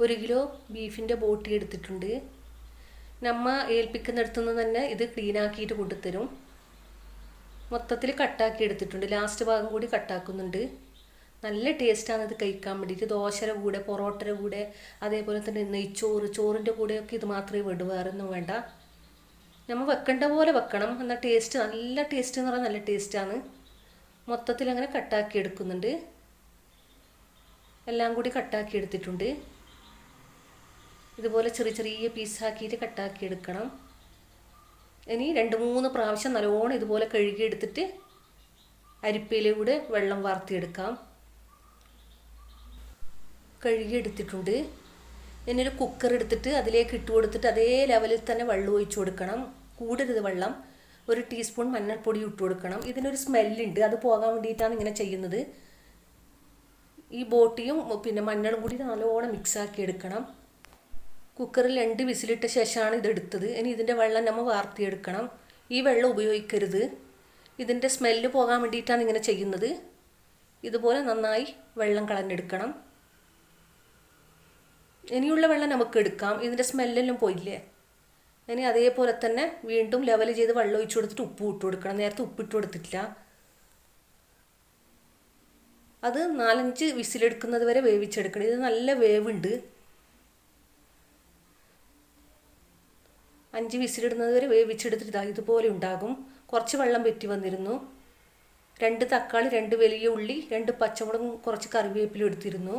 ഒരു കിലോ ബീഫിന്റെ ബോട്ടി എടുത്തിട്ടുണ്ട്. നമ്മ ഏൽപ്പിക്കുന്നിടത്തുനിന്ന് തന്നെ ഇത് ക്ലീൻ ആക്കിയിട്ട് കൊണ്ടുത്തരും. മൊത്തത്തിൽ കട്ടാക്കി എടുത്തിട്ടുണ്ട്. ലാസ്റ്റ് ഭാഗം കൂടി കട്ടാക്കുന്നുണ്ട് നല്ല ടേസ്റ്റാണ് ഇത് കഴിക്കാൻ വേണ്ടിയിട്ട്. ദോശയുടെ കൂടെ പൊറോട്ടയുടെ കൂടെ അതേപോലെ തന്നെ നെയ്ച്ചോറ് ചോറിന്റെ കൂടെയൊക്കെ ഇത് മാത്രമേ വേണ്ടൂ വേറൊന്നും വേണ്ട. നമ്മൾ വെക്കേണ്ട പോലെ വെക്കണം. എന്നാൽ ടേസ്റ്റ് നല്ല ടേസ്റ്റ് എന്ന് പറഞ്ഞാൽ നല്ല ടേസ്റ്റാണ് മൊത്തത്തിൽ അങ്ങനെ കട്ടാക്കി എടുക്കുന്നുണ്ട്. എല്ലാം കൂടി കട്ടാക്കി എടുത്തിട്ടുണ്ട്. ഇതുപോലെ ചെറിയ ചെറിയ പീസാക്കിയിട്ട് കട്ടാക്കി എടുക്കണം. ഇനി രണ്ട് മൂന്ന് പ്രാവശ്യം നല്ലോണം ഇതുപോലെ കഴുകിയെടുത്തിട്ട് അരിപ്പയിലൂടെ വെള്ളം വാർത്തിയെടുക്കാം. കഴുകിയെടുത്തിട്ടുണ്ട് ഇനിയൊരു കുക്കർ എടുത്തിട്ട് അതിലേക്ക് ഇട്ട് കൊടുത്തിട്ട് അതേ ലെവലിൽ തന്നെ വെള്ളം ഒഴിച്ചു കൊടുക്കണം. കൂടരുത് വെള്ളം. ഒരു ടീസ്പൂൺ മഞ്ഞൾപ്പൊടി ഇട്ട് കൊടുക്കണം. ഇതിനൊരു സ്മെല്ലുണ്ട് അത് പോകാൻ വേണ്ടിയിട്ടാണ് ഇങ്ങനെ ചെയ്യുന്നത്. ഈ ബോട്ടിയും പിന്നെ മഞ്ഞളും കൂടി നല്ലോണം മിക്സാക്കി എടുക്കണം. കുക്കറിൽ രണ്ട് വിസിലിട്ട ശേഷമാണ് ഇതെടുത്തത് ഇനി ഇതിന്റെ വെള്ളം നമ്മൾ വാർത്തിയെടുക്കണം. ഈ വെള്ളം ഉപയോഗിക്കരുത്. ഇതിന്റെ സ്മെല്ല് പോകാൻ വേണ്ടിയിട്ടാണ് ഇങ്ങനെ ചെയ്യുന്നത്. ഇതുപോലെ നന്നായി വെള്ളം കളഞ്ഞെടുക്കണം. ഇനിയുള്ള വെള്ളം നമുക്ക് എടുക്കാം. ഇതിന്റെ സ്മെല്ലെല്ലാം പോയില്ലേ? ഇനി അതേപോലെ തന്നെ വീണ്ടും ലെവൽ ചെയ്ത് വെള്ളം ഒഴിച്ചു കൊടുത്തിട്ട് ഉപ്പ് ഇട്ട് കൊടുക്കണം. നേരത്തെ ഉപ്പിട്ട് കൊടുത്തിട്ടില്ല. അത് നാലഞ്ച് വിസിലെടുക്കുന്നത് വരെ വേവിച്ചെടുക്കണം. ഇത് നല്ല വേവുണ്ട്. അഞ്ച് വിസിലിടുന്നത് വരെ വേവിച്ചെടുത്തിട്ട് ഇതാ ഇതുപോലെ ഉണ്ടാകും. കുറച്ച് വെള്ളം വെറ്റി വന്നിരുന്നു. രണ്ട് തക്കാളി രണ്ട് വലിയ ഉള്ളി രണ്ട് പച്ചമുളകും കുറച്ച് കറിവേപ്പിലും എടുത്തിരുന്നു.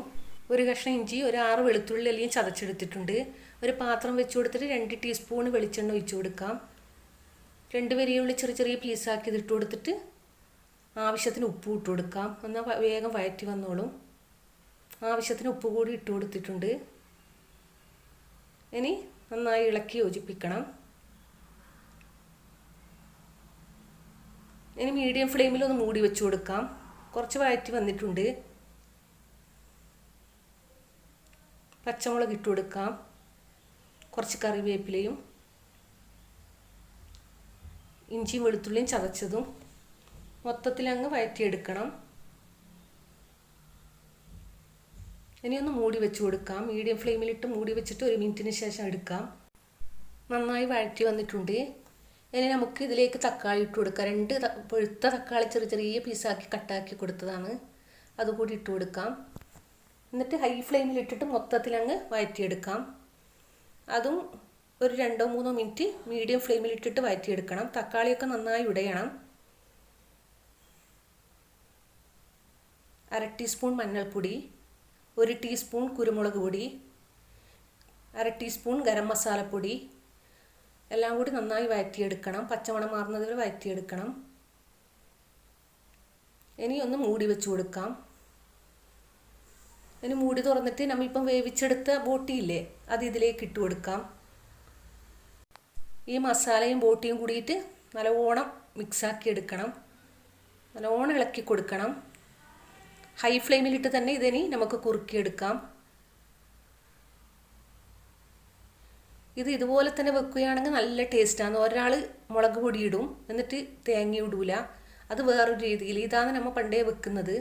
ഒരു കഷ്ണം ഇഞ്ചി ഒരു ആറ് വെളുത്തുള്ളി അല്ലെങ്കിൽ ചതച്ചെടുത്തിട്ടുണ്ട്. ഒരു പാത്രം വെച്ച് കൊടുത്തിട്ട് രണ്ട് ടീസ്പൂൺ വെളിച്ചെണ്ണ ഒഴിച്ചു കൊടുക്കാം. രണ്ട് വലിയ ഉള്ളി ചെറിയ ചെറിയ പീസാക്കി ഇതിട്ട് കൊടുത്തിട്ട് ആവശ്യത്തിന് ഉപ്പ് ഇട്ട് കൊടുക്കാം. എന്നാൽ വേഗം വയറ്റി വന്നോളും. ആവശ്യത്തിന് ഉപ്പ് കൂടി ഇട്ട് കൊടുത്തിട്ടുണ്ട്. ഇനി നന്നായി ഇളക്കി യോജിപ്പിക്കണം. ഇനി മീഡിയം ഫ്ലെയിമിൽ ഒന്ന് മൂടി വെച്ച് കൊടുക്കാം. കുറച്ച് വയറ്റി വന്നിട്ടുണ്ട്. പച്ചമുളക് ഇട്ട് കൊടുക്കാം. കുറച്ച് കറിവേപ്പിലയും ഇഞ്ചിയും വെളുത്തുള്ളിയും ചതച്ചതും മൊത്തത്തിൽ അങ്ങ് വയറ്റിയെടുക്കണം. ഇനി ഒന്ന് മൂടി വെച്ച് കൊടുക്കാം. മീഡിയം ഫ്ലെയിമിലിട്ട് മൂടി വെച്ചിട്ട് ഒരു മിനിറ്റിന് ശേഷം എടുക്കാം. നന്നായി വഴറ്റി വന്നിട്ടുണ്ട്. ഇനി നമുക്ക് ഇതിലേക്ക് തക്കാളി ഇട്ട് കൊടുക്കാം. രണ്ട് പഴുത്ത തക്കാളി ചെറിയ ചെറിയ പീസാക്കി കട്ടാക്കി കൊടുത്തതാണ്. അതുകൂടി ഇട്ട് കൊടുക്കാം. എന്നിട്ട് ഹൈ മൊത്തത്തിൽ അങ്ങ് വഴറ്റിയെടുക്കാം. അതും ഒരു രണ്ടോ മൂന്നോ മിനിറ്റ് മീഡിയം ഫ്ലെയിമിൽ ഇട്ടിട്ട് വഴറ്റിയെടുക്കണം. തക്കാളിയൊക്കെ നന്നായി ഉടയണം. അര ടീസ്പൂൺ മഞ്ഞൾപ്പൊടി. ഒരു ടീസ്പൂൺ കുരുമുളക് പൊടി അര ടീസ്പൂൺ ഗരം മസാലപ്പൊടി എല്ലാം കൂടി നന്നായി വഴറ്റിയെടുക്കണം പച്ചമണം മാറുന്നത് വരെ വഴറ്റിയെടുക്കണം ഇനി ഒന്ന് മൂടി വെച്ച് കൊടുക്കാം. ഇനി മൂടി തുറന്നിട്ട് നമ്മളിപ്പം വേവിച്ചെടുത്ത ബോട്ടിയില്ലേ അത് ഇതിലേക്ക് ഇട്ട് കൊടുക്കാം. ഈ മസാലയും ബോട്ടിയും കൂടിയിട്ട് നല്ലവണ്ണം മിക്സാക്കി എടുക്കണം. നല്ലോണം ഇളക്കി കൊടുക്കണം. ഹൈ ഫ്ലെയിമിലിട്ട് തന്നെ ഇതിനി നമുക്ക് കുറുക്കിയെടുക്കാം. ഇത് ഇതുപോലെ തന്നെ വെക്കുകയാണെങ്കിൽ നല്ല ടേസ്റ്റാണ് ഒരാൾ മുളക് പൊടി ഇടും എന്നിട്ട് തേങ്ങ ഇടൂല. അത് വേറൊരു രീതിയിൽ. ഇതാണ് നമ്മൾ പണ്ടേ വെക്കുന്നത്.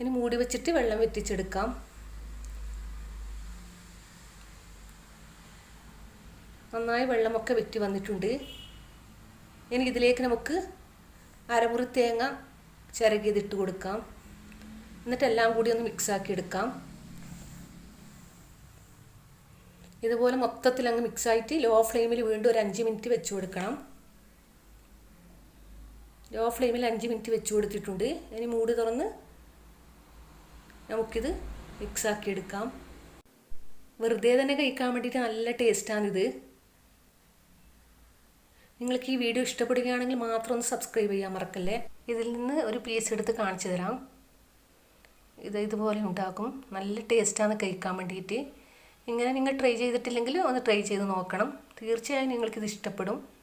ഇനി മൂടി വെച്ചിട്ട് വെള്ളം വെറ്റിച്ചെടുക്കാം. നന്നായി വെള്ളമൊക്കെ വെറ്റി വന്നിട്ടുണ്ട്. ഇനി ഇതിലേക്ക് നമുക്ക് അരമുറി തേങ്ങ ചിരകിയതിട്ട് കൊടുക്കാം. എന്നിട്ട് എല്ലാം കൂടി ഒന്ന് മിക്സാക്കി എടുക്കാം. ഇതുപോലെ മൊത്തത്തിൽ അങ്ങ് മിക്സായിട്ട് ലോ ഫ്ലെയിമിൽ വീണ്ടും ഒരു അഞ്ച് മിനിറ്റ് വെച്ച് കൊടുക്കണം. ലോ ഫ്ലെയിമിൽ അഞ്ച് മിനിറ്റ് വെച്ച് കൊടുത്തിട്ടുണ്ട്. ഇനി മൂടി തുറന്ന് നമുക്കിത് മിക്സാക്കി എടുക്കാം. വെറുതെ തന്നെ കഴിക്കാൻ വേണ്ടിയിട്ട് നല്ല ടേസ്റ്റാണിത് നിങ്ങൾക്ക് ഈ വീഡിയോ ഇഷ്ടപ്പെടുകയാണെങ്കിൽ മാത്രം ഒന്ന് സബ്സ്ക്രൈബ് ചെയ്യാൻ മറക്കല്ലേ? ഇതിൽ നിന്ന് ഒരു പീസ് എടുത്ത് കാണിച്ചു തരാം. ഇത് ഇതുപോലെ ഉണ്ടാക്കും. നല്ല ടേസ്റ്റാണ് കഴിക്കാൻ വേണ്ടിയിട്ട്. ഇങ്ങനെ നിങ്ങൾ ട്രൈ ചെയ്തിട്ടില്ലെങ്കിൽ ഒന്ന് ട്രൈ ചെയ്ത് നോക്കണം. തീർച്ചയായും നിങ്ങൾക്കിത് ഇഷ്ടപ്പെടും.